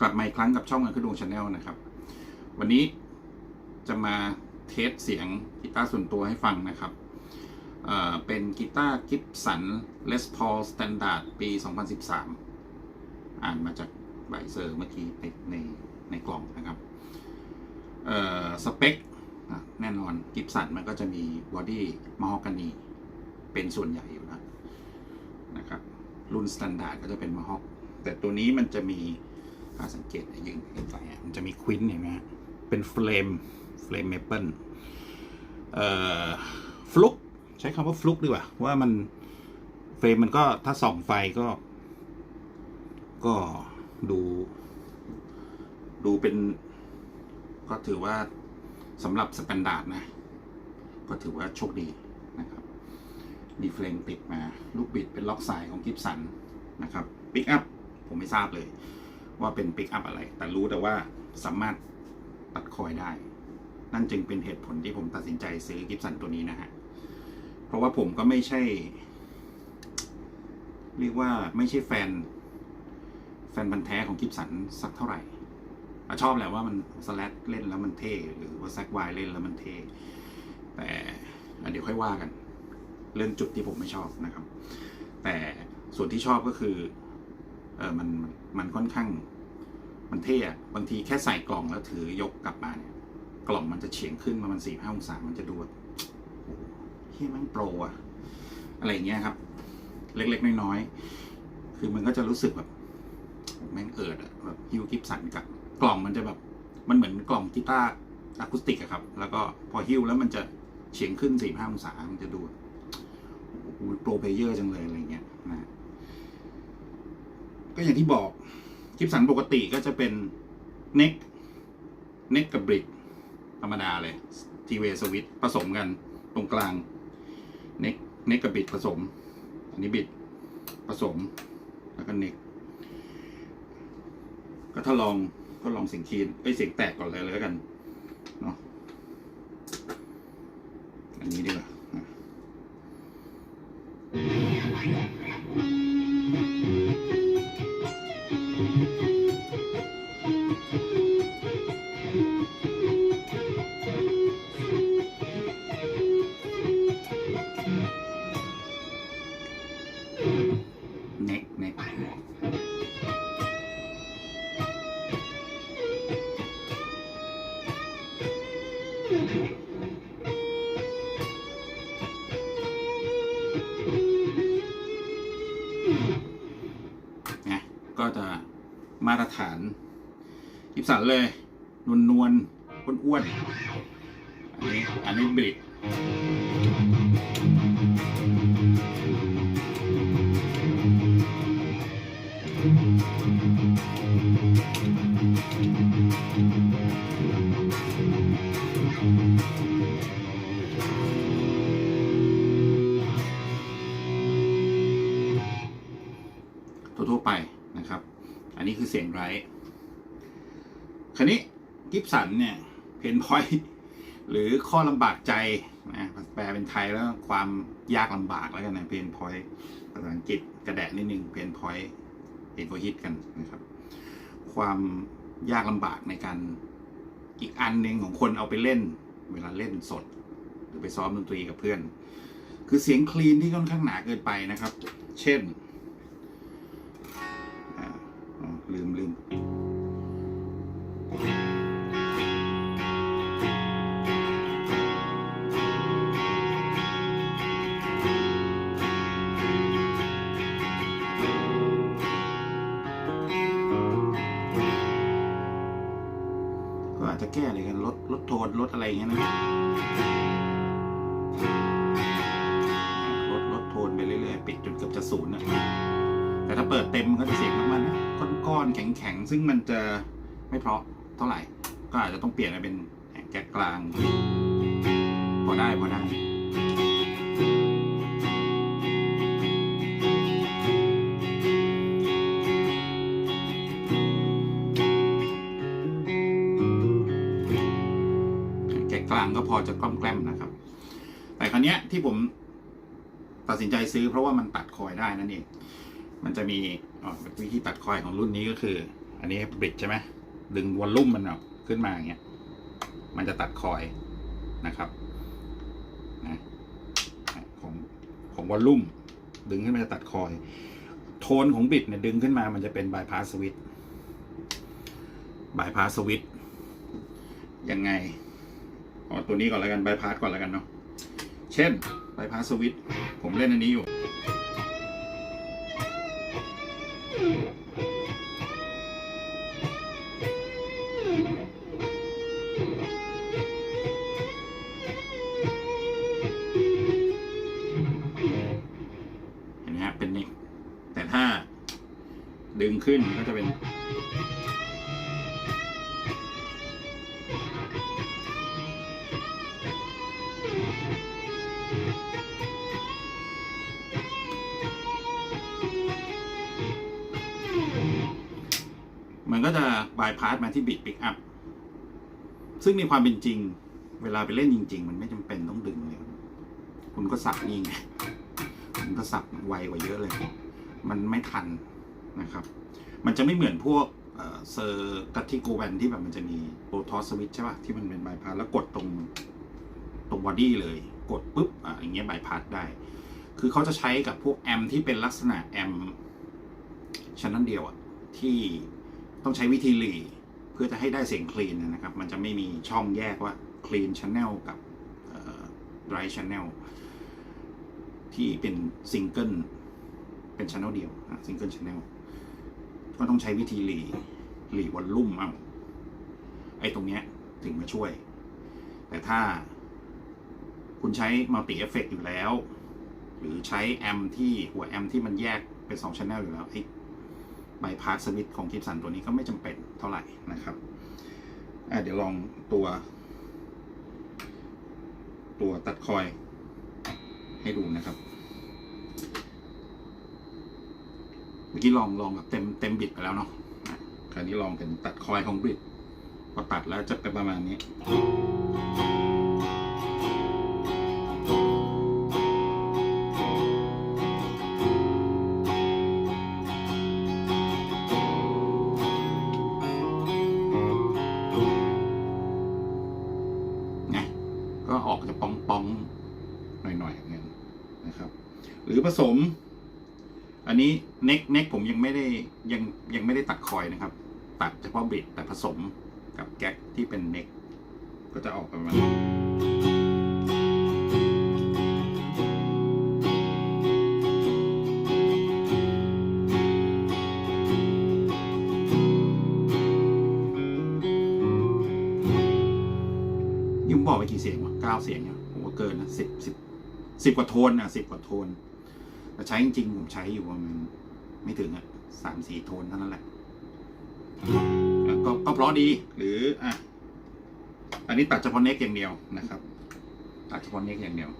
กลับมาอีกครั้งกับช่องอันคือดวงชาแนลนะครับ วันนี้จะมาเทสเสียงกีตาร์ส่วนตัวให้ฟังนะครับเเป็นกีตาร์กิฟสัน Les Paul Standard ปี 2013 อ่านมาจากใบเซอร์เมื่อกี้ในในในกล่องนะครับสเปคแน่นอนกิฟสันมันก็จะมีบอดี้มฮ g ก n นีเป็นส่วนใหญ่อยู่แล้วนะครับ รุ่นสแตนดาร์ดก็จะเป็นม h ฮ g แต่ตัวนี้มันจะมีาสังเกตนยืนใกล้ๆอะมันจะมีควินเห็นไหมฮะเป็นเฟลมเฟลมเมเปิลเอ่อฟลุกใช้คำว่าฟลุกดีกว่าว่ามันเฟรมมันก็ถ้าส่องไฟก็ ก็ดู ดูเป็น ก็ถือว่าสำหรับสแตนดาร์ดนะ ก็ถือว่าโชคดีนะครับ มีเฟลงติดมา ลูกบิดเป็นล็อกสายของกิฟสันนะครับปิกอัพผมไม่ทราบเลย ว่าเป็นปิกอัพอะไร แต่รู้แต่ว่าสามารถตัดคอยได้ นั่นจึงเป็นเหตุผลที่ผมตัดสินใจซื้อกิฟสันตัวนี้นะฮะ เพราะว่าผมก็ไม่ใช่ เรียกว่าไม่ใช่แฟน แฟนพันธ์แท้ของกิฟสันสักเท่าไหร่ชอบแหละว่ามันสแลตเล่นแล้วมันเท่ หรือว่าแซกไวเล่นแล้วมันเท่แต่เดี๋ยวค่อยว่ากัน เรื่องจุดที่ผมไม่ชอบนะครับ แต่ส่วนที่ชอบก็คือ ออมันมันค่อนข้าง มันเท่อะบางทีแค่ใส่กล่องแล้วถือยกกลับมาเนี่ยกล่องมันจะเฉียงขึ้นมามันสี่ห้าองศามันจะดูแบบโอ้โหเฮียมันโปรอะอะไรอย่างเงี้ยครับ เล็กๆน้อยๆคือมันก็จะรู้สึกแบบแม่งเอิดอะแบบฮิวกิฟสันกับกล่องมันจะแบบมันเหมือนกล่องกีตาร์อะคูสติกอะครับ แล้วก็พอฮิวแล้วมันจะเฉียงขึ้นสี่ห้าองศามันจะดูโอ้โหโปรเพเยอร์จังเลยอะไรเงี้ย ก็อย่างที่บอกกิฟสันปกติก็จะเป็นเน็กเน็กกับบริดธรรมดาเลยทีเวสวิตผสมกันตรงกลางเน็กเน็กกับบิดผสม อันนี้บิดผสม แล้วก็เน็กก็ถ้าลองก็ลองเสียงคีนเอ้ยเสียงแตกก่อนเลยแล้วกันเนาะอันนี้ดีกว่า ฐานกิบสันเลย นวลนวลอ้วนอ้วนๆอันนี้อันนี้บริดทั่วๆไปนะครับ อันนี้คือเสียงไรคราวนี้กิฟสันเนี่ย เพนพอยหรือข้อลำบากใจนะแปลเป็นไทยแล้วความยากลำบากแล้วกันนะเพนพอยภาษาอังกฤษกระแดะนิดนึงเพนพอยเห็นเขาฮิตกันนะครับ ความยากลำบากในการอีกอันหนึ่งของคนเอาไปเล่น เวลาเล่นสด หรือไปซ้อมดนตรีกับเพื่อน คือเสียงคลีนที่ค่อนข้างหนาเกินไปนะครับ เช่น ลืมลืมก็อาจจะแก้อะไรกันลดลดโทนลดอะไรอย่างเงี้ยนะ ซึ่งมันจะไม่เพราะเท่าไหร่ ก็อาจจะต้องเปลี่ยนมาเป็นแก๊กกลาง พอได้พอได้แก๊กกลางก็พอจะกล้อมแกล้มนะครับ แต่ครั้เนี้ยที่ผมตัดสินใจซื้อเพราะว่ามันตัดคอยได้นั่นเอง มันจะมีวิธีตัดคอยของรุ่นนี้ก็คือ อันนี้บริดใช่ไหมดึงวอลลุ่มมันออกขึ้นมาอย่างเงี้ย มันจะตัดคอยนะครับนะของของวอลลุ่มดึงขึ้นมาจะตัดคอย โทนของบิดเนี่ยดึงขึ้นมามันจะเป็นบายพาสสวิตบายพาสสวิตยังไงอ๋อตัวนี้ก่อนแล้วกันบายพาสก่อนแล้วกันเนาะเช่นบายพาสสวิตผมเล่นอันนี้อยู่ ดึงขึ้นก็จะเป็น มันก็จะบายพาสมาที่บิดปิกอัพซึ่งในความเป็นจริง เวลาไปเล่นจริง ๆ มันไม่จำเป็นต้องดึงเลยคุณก็สับนี่ไงมันก็สับไวกว่าเยอะเลย มันไม่ทัน นะครับ มันจะไม่เหมือนพวกเซอร์กัตติโกแวนที่แบบมันจะมีโปรทอสสวิตใช่ป่ะ ที่มันเป็นบายพาสแล้วกดตรงตรงบอดี้เลย กดปุ๊บอะอย่างเงี้ยบายพาสได้ คือเขาจะใช้กับพวกแอมที่เป็นลักษณะแอมชั้นนั้นเดียวอะที่ต้องใช้วิธีหลีเพื่อจะให้ได้เสียงคลีนนะครับ มันจะไม่มีช่องแยกว่าคลีนช n แนลกับไรช n แนลที่เป็นซิงเกิลเป็นช n นแนลเดียวซิงเกิลช n แนล ก็ต้องใช้วิธีหลีหลีวอลลุ่มเอาไอ้ตรงเนี้ยถึงมาช่วย แต่ถ้าคุณใช้มัลติเอฟเฟกอยู่แล้ว หรือใช้แอมที่หัวแอมที่มันแยกเป็นสองช n แนลอยู่แล้วไอ้บายพาสสวิตของกิฟสันตัวนี้ก็ไม่จำเป็นเท่าไหร่นะครับเดี๋ยวลองตัว ตัวตัดคอยให้ดูนะครับ เมื่อกี้ลองลองแบบเต็มเต็มบิดไปแล้วเนาะคราวนี้ลองเป็นตัดคอยของบิดพอตัดแล้วจะเป็นประมาณนี้ไงก็ออกจะปองปองๆหน่อยๆเนี่ยนะครับ หรือผสม อันนี้ เน็กเน็กผมยังไม่ได้ยังยังไม่ได้ตัดคอยนะครับ ตัดเฉพาะบิดแต่ผสมกับแก๊กที่เป็นเน็กก็จะออกประมาณนี้ยิ่งบอกไปกี่เสียงวะเก้าเสียงเนี่ยผมว่าเกินนะสิบสิบสิบกว่าโทนอะสิบกว่าโทนแต่ใช้จริงๆผมใช้อยู่ประมาณ ไม่ถึงอะสามสี่โทนเท่านั้นแหละก็ก็เพราะดีหรืออะอันนี้ตัดเฉพาะเน็กอย่างเดียวนะครับ ตัดเฉพาะเน็กอย่างเดียว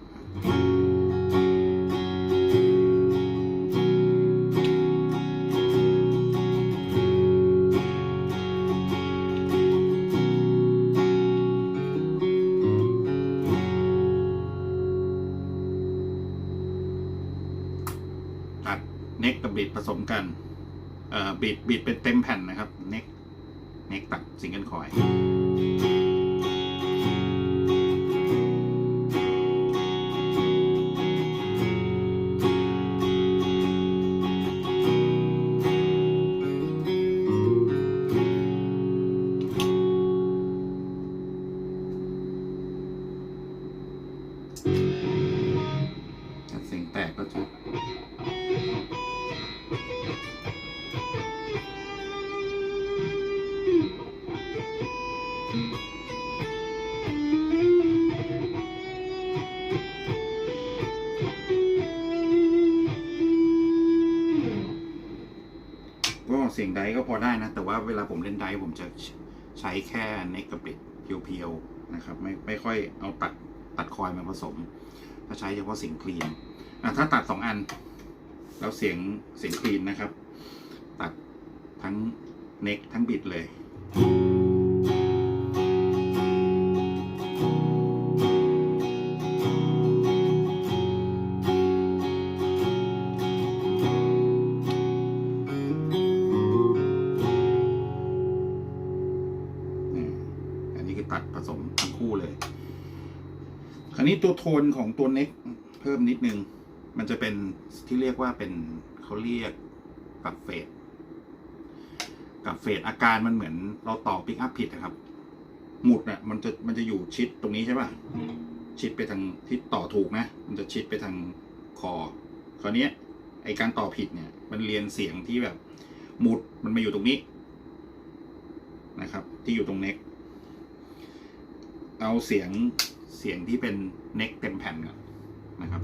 บีดบีดเป็นเต็มแผ่นนะครับเน็กเน็กตัดซิงเกิลคอย งไดก็พอได้นะ แต่ว่าเวลาผมเล่นไดผมจะใช้แค่เนกกับบิดเพียวๆนะครับไม่ไม่ค่อยเอาตัดตัดคอยมาผสมถ้าใช้เฉพาะเสียงคลีนอะถ้าตัดสองอัน แล้วเสียงเสียงคลีนนะครับ ตัดทั้งเน็กทั้งบิดเลย ที่เรียกว่าเป็นเขาเรียกปรับเฟสกับเฟสอาการมันเหมือนเราต่อปิกอัพผิดนะครับ หมุดเนี่ยมันจะมันจะอยู่ชิดตรงนี้ใช่ป่ะชิดไปทางที่ต่อถูกนะ มันจะชิดไปทางคอคราวเนี้ยไอการต่อผิดเนี่ย มันเรียนเสียงที่แบบ หมุดมันมาอยู่ตรงนี้นะครับ ที่อยู่ตรงเน็กเอาเสียงเสียงที่เป็นเน็กเต็มแผ่นก่อนนะครับ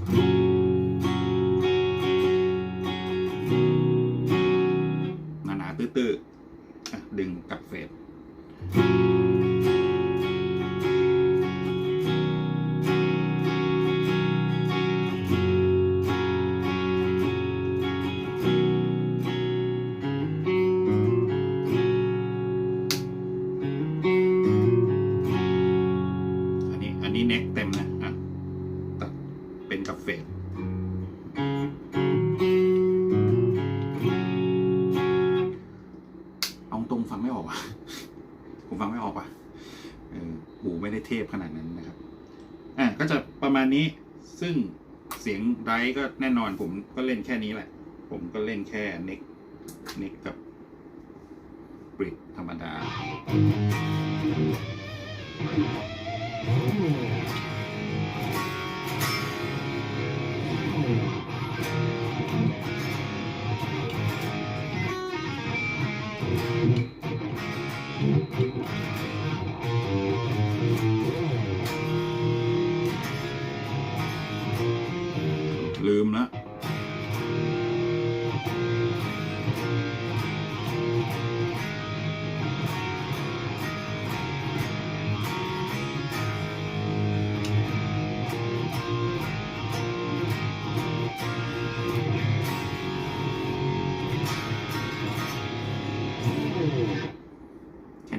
เล่นแค่นี้แหละ ผมก็เล่นแค่เน็กเน็กกับ บริดธรรมดา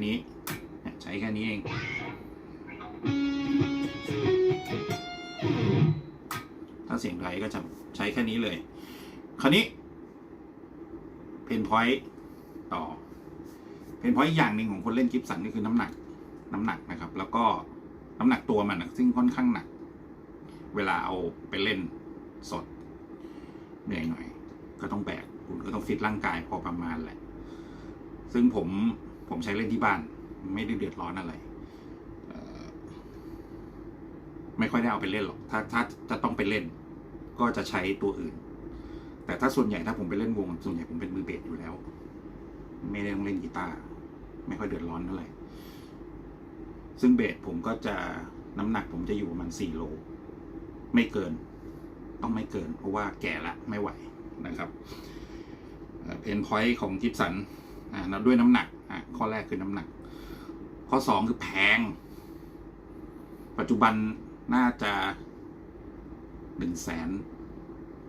นี้เนี่ยใช้แค่นี้เอง ถ้าเสียงไรก็จะใช้แค่นี้เลย คราวนี้ เพนพอยต์ต่อ เพนพอยต์อย่างหนึ่งของคนเล่นกิฟสันก็คือน้ำหนัก น้ำหนักนะครับ แล้วก็น้ำหนักตัวมันนะซึ่งค่อนข้างหนัก เวลาเอาไปเล่นสดเหนื่อยหน่อย ก็ต้องแบกคุณก็ต้องฟิตร่างกายพอประมาณแหละ ซึ่งผม ผมใช้เล่นที่บ้าน ไม่ได้เดือดร้อนอะไรไม่ค่อยได้เอาไปเล่นหรอก ถ้าถ้าจะต้องไปเล่น ก็จะใช้ตัวอื่น แต่ถ้าส่วนใหญ่ถ้าผมไปเล่นวง ส่วนใหญ่ผมเป็นมือเบสอยู่แล้ว ไม่ได้ต้องเล่นกีตาร์ ไม่ค่อยเดือดร้อนเท่าไหร่ ซึ่งเบสผมก็จะน้ำหนักผมจะอยู่ประมาณสี่โล ไม่เกิน ต้องไม่เกิน เพราะว่าแก่ละไม่ไหวนะครับ เพนพอยต์ของกิฟสันด้วยน้ำหนัก ข้อแรกคือน้ำหนัก ข้อสองคือแพง ปัจจุบันน่าจะหนึ่งแสน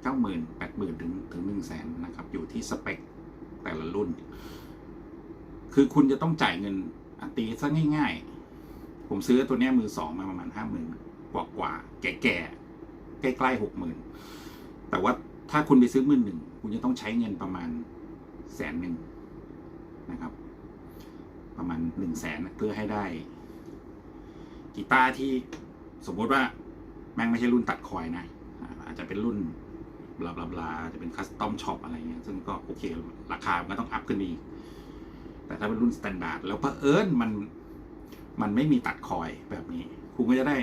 เก้าหมื่นแปดหมื่นถึงถึงหนึ่งแสนนะครับ อยู่ที่สเปคแต่ละรุ่น คือคุณจะต้องจ่ายเงินอตีซะง่าย ๆ ผมซื้อตัวนี้มือสองมาประมาณห้าหมื่นกว่ากว่าๆแก่ๆใกล้ๆหกหมื่นแต่ว่าถ้าคุณไปซื้อมือหนึ่งคุณจะต้องใช้เงินประมาณแสนหนึ่งนะครับ ประมาณหนึ่งแสนเพื่อให้ได้กีตาร์ที่สมมติว่าแม่งไม่ใช่รุ่นตัดคอยนะ อาจจะเป็นรุ่นบลาบลาบลาจะเป็นคัสตอมช็อปอะไรเงี้ยซึ่งก็โอเค ราคามันก็ต้องอัพขึ้นอีกแต่ถ้าเป็นรุ่นสแตนดาร์ดแล้วเผอิญมันมันไม่มีตัดคอยแบบนี้ คุณก็จะได้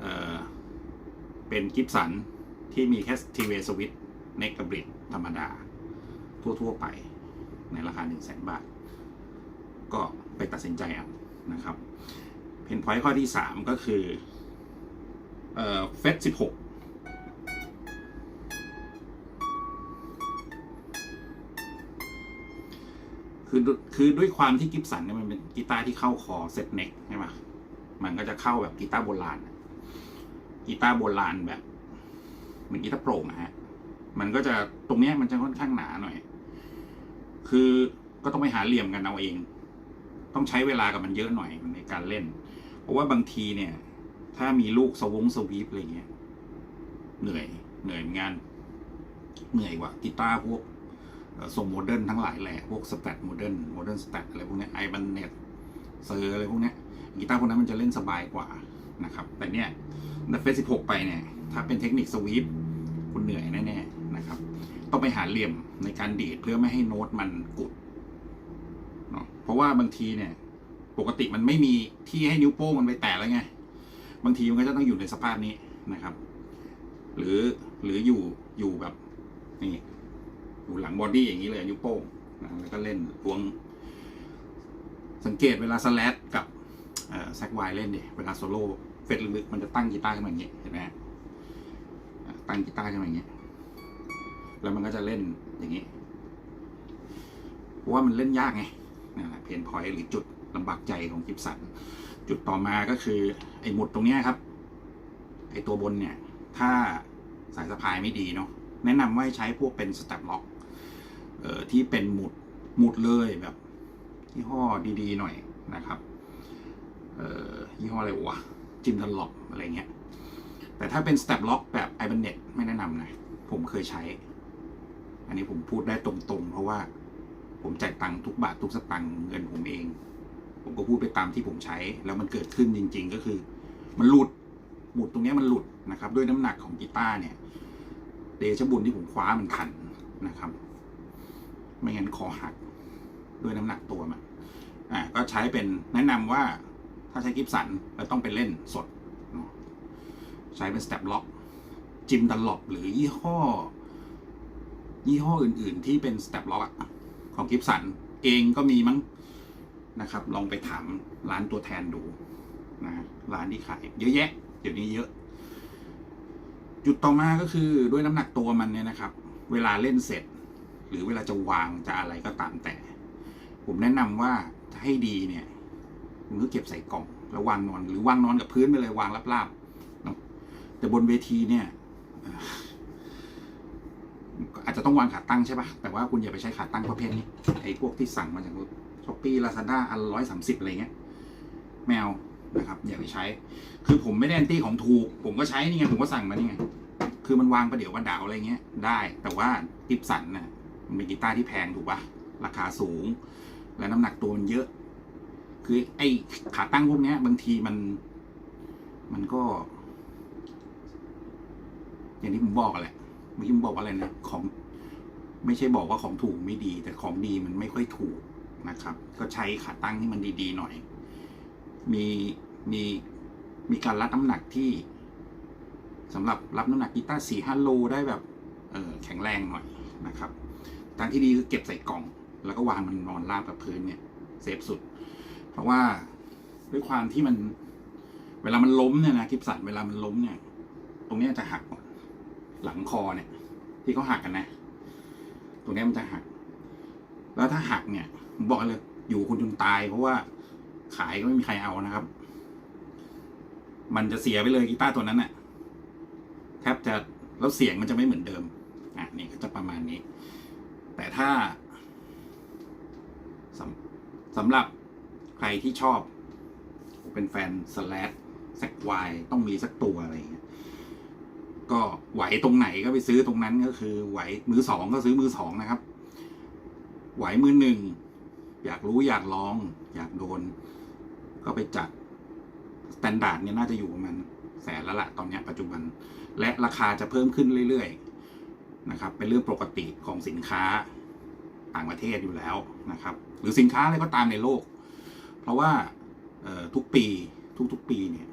เออเป็นกิฟสันที่มีแค่ทีเวสวิตเน็กกับบริดธรรมดา ทั่ว ๆ ไปในราคา 1 0 0 0 0แบาท ก็ไปตัดสินใจเอานะครับเพนพอยต์ข้อที่ 3 ก็คือเอ่อเฟส16คือคือด้วยความที่กิฟสันเนี่ยมันเป็นกีตาร์ที่เข้าคอเซตเน็กใช่ไหมมันก็จะเข้าแบบกีตาร์โบราณกีตาร์โบราณแบบเหมือนกีตาร์โปร่งนะฮะมันก็จะตรงเนี้ยมันจะค่อนข้างหนาหน่อย คือก็ต้องไปหาเหลี่ยมกันเอาเอง ต้องใช้เวลากับมันเยอะหน่อยในการเล่น เพราะว่าบางทีเนี่ย ถ้ามีลูกสวงสวีปอะไรเงี้ยเหนื่อยเหนื่อยเหมือนเหนื่อยกว่ากีตาร์พวกเอ่อทรงโมเดิร์นทั้งหลายแหละพวกสแตทโมเดิร์นโมเดิร์นสแตทอะไรพวกนี้ไอบันเน็ตเซอร์อะไรพวกนี้กีตาร์พวกนั้นมันจะเล่นสบายกว่านะครับ แต่เนี่ยในเฟสสิบหกไปเนี่ย ถ้าเป็นเทคนิคสวีปคุณเหนื่อยแน่ๆนะครับ ต้องไปหาเหลี่ยมในการดีดเพื่อไม่ให้โน้ตมันกุด เพราะว่าบางทีเนี่ย ปกติมันไม่มีที่ให้นิ้วโป้งมันไปแตะแล้วไง บางทีมันก็จะต้องอยู่ในสภาพนี้นะครับ หรือหรืออยู่อยู่แบบนี่อยู่หลังบอดี้อย่างนี้เลยนิ้วโป้งนะแล้วก็เล่นล้วง สังเกตเวลาสแลดกับแซกไวเล่นดิเวลาโซโล่เฟดลึกๆมันจะตั้งกีตาร์ขึ้นมาอย่างนี้เห็นไหมตั้งกีตาร์ขึ้นมาอย่างนี้แล้วมันก็จะเล่นอย่างนี้เพราะว่ามันเล่นยากไง เพนพอยต์หรือจุดลำบากใจของกิฟสัน จุดต่อมาก็คือ ไอ้หมุดตรงนี้ครับ ไอ้ตัวบนเนี่ย ถ้าสายสะพายไม่ดีเนาะแนะนำว่าให้ใช้พวกเป็นสแตปล็อกเอ่อที่เป็นหมุดหมุดเลยแบบยี่ห้อดีๆหน่อยนะครับเอ่อยี่ห้ออะไรวะจิมดันล็อกอะไรเงี้ย แต่ถ้าเป็นสแตปล็อกแบบไอ b บเน็ตไม่แนะนำนะ ผมเคยใช้ อันนี้ผมพูดได้ตรงๆ เพราะว่า ผมจ่ายตังค์ทุกบาททุกสตังค์เงินผมเอง ผมก็พูดไปตามที่ผมใช้ แล้วมันเกิดขึ้นจริง ๆ ก็คือ มันหลุดหมุดตรงนี้มันหลุดนะครับ ด้วยน้ำหนักของกีตาร์เนี่ยเดชบุญที่ผมคว้ามันทันนะครับ ไม่งั้นคอหักด้วยน้ำหนักตัวมันอ่าก็ใช้เป็นแนะนำว่าถ้าใช้กิฟสันเราต้องไปเล่นสด ใช้เป็นสเต็ปล็อกจิมดันลอปหรือยี่ห้อ ยี่ห้ออื่น ๆ ที่เป็นสเต็ปล็อก ของกิฟสันเองก็มีมั้งนะครับ ลองไปถามร้านตัวแทนดูนะร้านที่ขายเยอะแยะ เดี๋ยวนี้เยอะ จุดต่อมาก็คือด้วยน้ำหนักตัวมันเนี่ยนะครับ เวลาเล่นเสร็จ หรือเวลาจะวางจะอะไรก็ตามแต่ ผมแนะนำว่าถ้าให้ดีเนี่ยคุณก็เก็บใส่กล่องแล้ววางนอน หรือวางนอนกับพื้นไปเลยวางราบๆแต่บนเวทีเนี่ย อาจจะต้องวางขาตั้งใช่ปะแต่ว่าคุณอย่าไปใช้ขาตั้งประเภทนี้ ไอ้พวกที่สั่งมาจากช้อปปี้ลาซาด้าอันร้อยสามสิบอะไรเงี้ยแมวนะครับ อย่าไปใช้ คือผมไม่ได้แอนตี้ของถูก ผมก็ใช้นี่ไงผมก็สั่งมานี่ไง คือมันวางประเดี๋ยวประดาวอะไรเงี้ยได้ แต่ว่ากิฟสันน่ะมันเป็นกีตาร์ที่แพงถูกปะราคาสูง และน้ำหนักตัวมันเยอะ คือไอ้ขาตั้งพวกเนี้ย บางทีมัน มันก็ อย่างที่ผมบอกแหละ เมื่อกี้ผมบอกว่าอะไรนะของไม่ใช่บอกว่าของถูกไม่ดี แต่ของดีมันไม่ค่อยถูกนะครับ ก็ใช้ขาตั้งที่มันดีๆหน่อย มีมีมีการรับน้ำหนักที่สำหรับรับน้ำหนักกีตาร์สี่ห้าโลได้แบบเออแข็งแรงหน่อยนะครับทางที่ดีคือเก็บใส่กล่อง แล้วก็วางมันนอนราบกับพื้นเนี่ยเซฟสุด เพราะว่าด้วยความที่มัน เวลามันล้มเนี่ยนะกิฟสันเวลามันล้มเนี่ย ตรงนี้จะหัก หลังคอเนี่ย ที่เขาหักกันนะ ตรงนี้มันจะหัก แล้วถ้าหักเนี่ยผมบอกเลย อยู่คุณจนตาย เพราะว่าขายก็ไม่มีใครเอานะครับ มันจะเสียไปเลยกีตาร์ตัวนั้นน่ะแทบจะแล้วเสียงมันจะไม่เหมือนเดิมอะนี่ก็จะประมาณนี้ แต่ถ้าสำสำหรับใครที่ชอบ เป็นแฟนสแลดแซกไวต้องมีสักตัวอะไรอย่างเงี้ย ก็ไหวตรงไหนก็ไปซื้อตรงนั้นก็คือ ไหวมือสองก็ซื้อมือสองนะครับ ไหวมือหนึ่งอยากรู้อยากลอง อยากโดน ก็ไปจัดสแตนดาร์ดเนี่ยน่าจะอยู่ประมาณแสนแล้วละตอนนี้ปัจจุบัน และราคาจะเพิ่มขึ้นเรื่อยๆนะครับ เป็นเรื่องปกติของสินค้าต่างประเทศอยู่แล้วนะครับ หรือสินค้าอะไรก็ตามในโลก เพราะว่าทุกปีทุกๆปีเนี่ย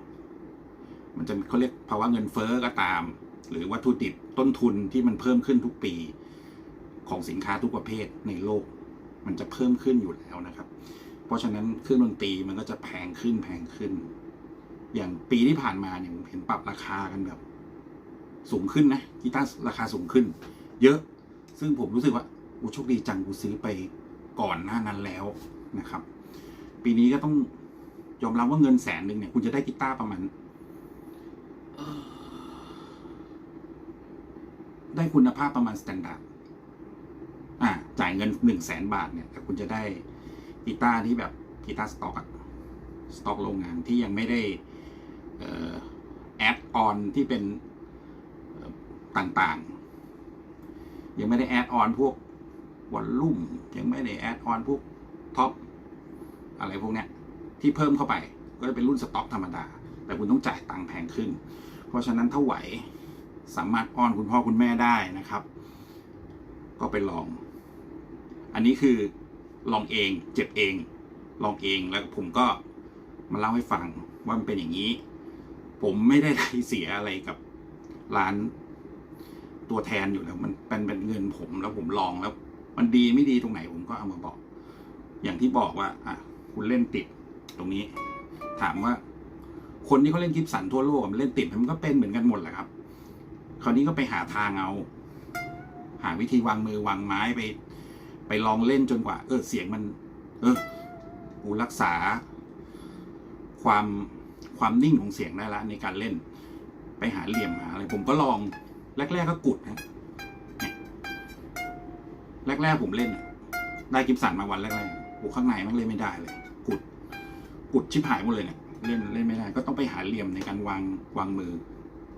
มันจะเขาเรียกภาวะเงินเฟ้อก็ตาม หรือวัตถุดิบต้นทุนที่มันเพิ่มขึ้นทุกปีของสินค้าทุกประเภทในโลก มันจะเพิ่มขึ้นอยู่แล้วนะครับ เพราะฉะนั้นเครื่องดนตรีมันก็จะแพงขึ้นแพงขึ้น อย่างปีที่ผ่านมาเนี่ยเห็นปรับราคากันแบบ สูงขึ้นนะกีตาร์ราคาสูงขึ้น เยอะ ซึ่งผมรู้สึกว่าอูโชคดีจังกูซื้อไปก่อนหน้านั้นแล้วนะครับ ปีนี้ก็ต้องยอมรับว่าเงินแสนหนึ่งเนี่ยคุณจะได้กีตาร์ประมาณ ได้คุณภาพประมาณสแตนดาร์ดอ่าจ่ายเงินหนึ่งแสนบาทเนี่ยแต่คุณจะได้กีตาร์ที่แบบกีตาร์สต็อกอะสต็อกโรงงานที่ยังไม่ได้แอดออนที่เป็นต่างๆ ยังไม่ได้แอดออนพวกวอลลุ่มยังไม่ได้แอดออนพวกท็อปอะไรพวกเนี้ยที่เพิ่มเข้าไป ก็จะเป็นรุ่นสต็อกธรรมดา แต่คุณต้องจ่ายตังค์แพงขึ้น เพราะฉะนั้นถ้าไหวสามารถอ้อนคุณพ่อคุณแม่ได้นะครับ ก็ไปลอง อันนี้คือลองเองเจ็บเอง ลองเองแล้วผมก็มาเล่าให้ฟังว่ามันเป็นอย่างนี้ ผมไม่ได้ไรเสียอะไรกับร้านตัวแทนอยู่แล้ว มันเป็นเป็นเงินผมแล้วผมลองแล้ว มันดีไม่ดีตรงไหนผมก็เอามาบอก อย่างที่บอกว่าอะคุณเล่นติดตรงนี้ ถามว่า คนที่เขาเล่นกิฟสันทั่วโลกมันเล่นติดมันก็เป็นเหมือนกันหมดแหละครับ คราวนี้ก็ไปหาทางเอา หาวิธีวางมือวางไม้ไป ไปลองเล่นจนกว่า เออเสียงมัน เออกูรักษา ความความนิ่งของเสียงได้ละในการเล่น ไปหาเหลี่ยมหาอะไรผมก็ลองแรก ๆ ก็กุดนะแรก ๆ ผมเล่นได้กิฟสันมาวันแรกๆโอ้ข้างในมันเล่นไม่ได้เลย กุด กุดชิบหายหมดเลยเนี่ย เล่นเล่นไม่ได้ ก็ต้องไปหาเหลี่ยมในการวางวางมือ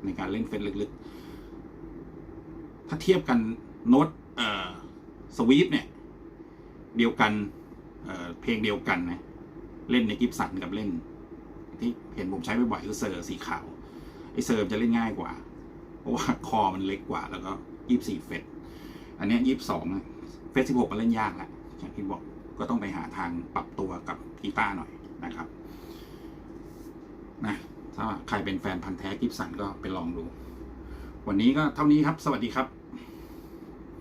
ในการเล่นเฟซลึกๆ ถ้าเทียบกันโน้ตเอ่อสวีปเนี่ย เดียวกันเอ่อเพลงเดียวกันนะเล่นในกิฟสันกับเล่น ที่เห็นผมใช้บ่อยๆคือเซอร์สีขาวไอเซอร์จะเล่นง่ายกว่า เพราะว่าคอมันเล็กกว่า แล้วก็ยี่สี่เฟตอันนี้ยี่สองเฟสสิบหกมันเล่นยากแหละอย่างที่บอกก็ต้องไปหาทางปรับตัวกับกีตาร์หน่อยนะครับ ถ้าใครเป็นแฟนพันธ์แท้กิฟสันก็ไปลองดู วันนี้ก็เท่านี้ครับ สวัสดีครับ